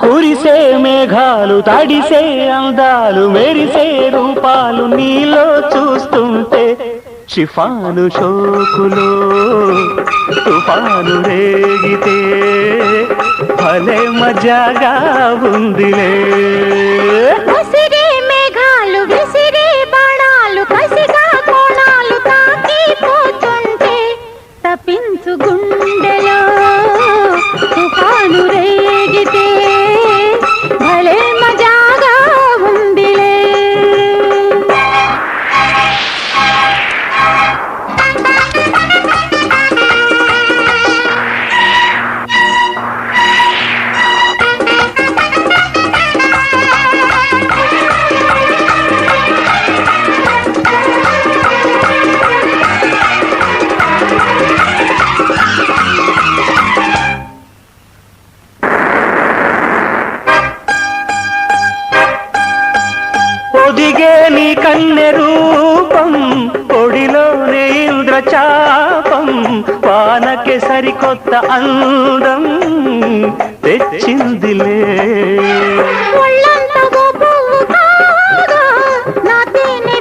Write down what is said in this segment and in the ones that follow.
కురిసే మేఘాలు తడిసే అందాలు మెరిసే రూపాలు నీలో చూస్తుంటే షిఫాను షోకులో తుఫాను రేగితే భలే మజాగా ఉందిలే. ఒదిగే నీ కన్నె రూపం ఒడిలోనే ఇంద్రచాపం వానకే సరికొత్త అందం తెచ్చిందిలే. ఒళ్ళంతా ఓ పువ్వు కాగా, నా తేనె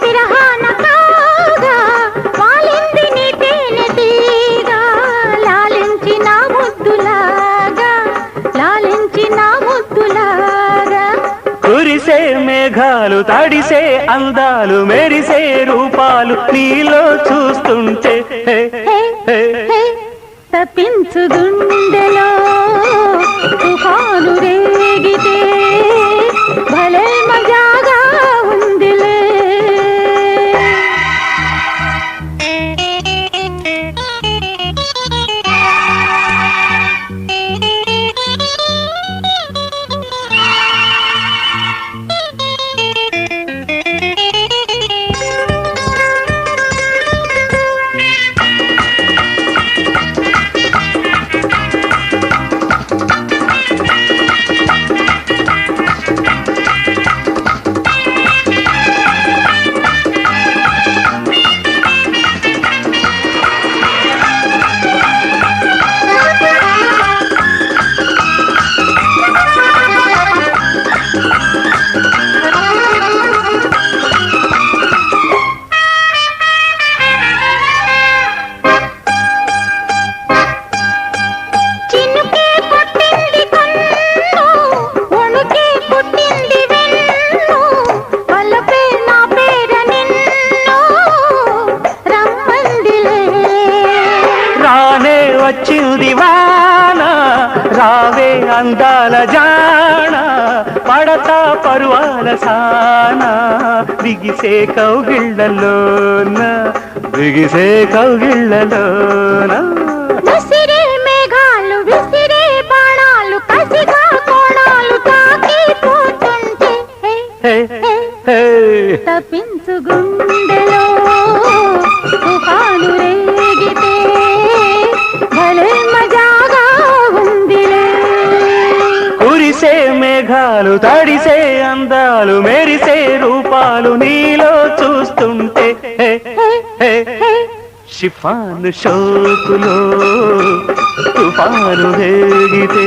లాలించి నా ముద్దులాగా, లాలించి నా కురిసే మేఘాలు తడిసే అందాలు మెరిసే రూపాలు నీలో చూస్తుంటే. తప్పించు గుండెలో వచ్చింది వాన రావే అందాల జాణ పడతా పరువాల సాన బిగిసే కౌగిళ్ళలోన బిగిసే కౌగిళ్ళలోన విసిరే మేఘాలు విసిరే బాణాలు కసిగా కోణాలు తాకి పోతుంటే హే, హే, హే, హే. తప్పించు గుండెలో మేఘాలు తడిసే అందాలు మెరిసే రూపాలు నీలో చూస్తుంటే హే, షిఫాను షోకులో తుఫాను రేగితే